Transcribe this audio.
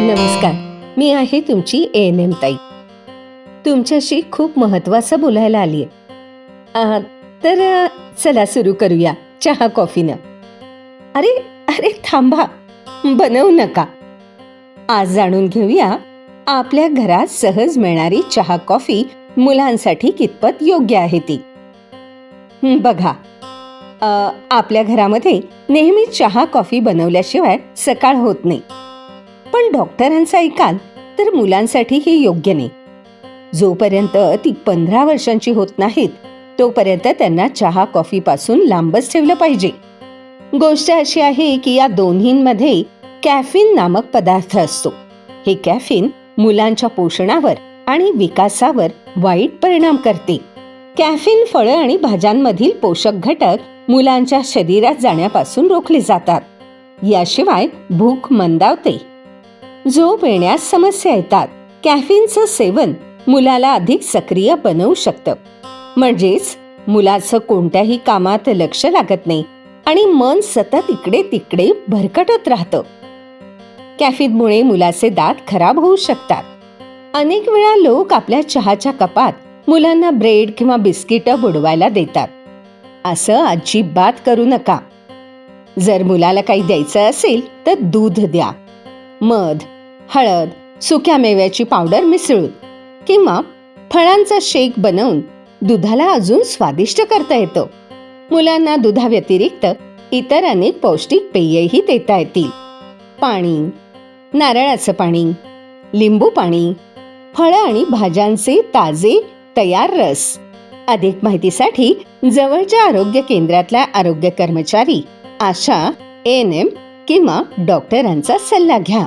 नमस्कार. मी आहे तुमची ए एन एम ताई. तुमच्याशी खूप महत्वाचं बोलायला आली आहे तर चला सुरू करूया चहा कॉफीनं. अरे अरे थांबा. बनवू नका. आज जाणून घेऊया आपल्या घरात सहज मिळणारी चहा कॉफी मुलांसाठी कितपत योग्य आहे ती. बघा आपल्या घरामध्ये नेहमी चहा कॉफी बनवल्याशिवाय सकाळ होत नाही. पण डॉक्टरांचं ऐकाल तर मुलांसाठी हे योग्य नाही. जोपर्यंत ती पंधरा वर्षांची होत नाहीत तोपर्यंत त्यांना चहा कॉफी पासून लांबच ठेवलं पाहिजे. गोष्ट अशी आहे की या दोन्हींमध्ये कॅफिन नामक पदार्थ असतो. हे कॅफिन मुलांच्या पोषणावर आणि विकासावर वाईट परिणाम करते. कॅफिन फळं आणि भाज्यांमधील पोषक घटक मुलांच्या शरीरात जाण्यापासून रोखले जातात. याशिवाय भूक मंदावते. झोप येण्यास समस्या येतात. कॅफिनचं सेवन मुलाला अधिक सक्रिय बनवू शकतं. म्हणजेच मुलाचं कोणत्याही कामात लक्ष लागत नाही आणि मन सतत इकडे तिकडे भरकटत राहतं. कॅफिनमुळे मुलाचे दात खराब होऊ शकतात. अनेक वेळा लोक आपल्या चहाच्या कपात मुलांना ब्रेड किंवा बिस्किटं बुडवायला देतात. असं अजिबात करू नका. जर मुलाला काही द्यायचं असेल तर दूध द्या. मध हळद सुक्या मेव्याची पावडर मिसळून किंवा फळांचा शेक बनवून दुधाला अजून स्वादिष्ट करता येतं. मुलांना दुधाव्यतिरिक्त इतर अनेक पौष्टिक पेयही देता येतील. पाणी नारळाचं पाणी लिंबू पाणी फळं आणि भाज्यांचे ताजे तयार रस. अधिक माहितीसाठी जवळच्या आरोग्य केंद्रातल्या आरोग्य कर्मचारी आशा एन एम किंवा डॉक्टरांचा सल्ला घ्या.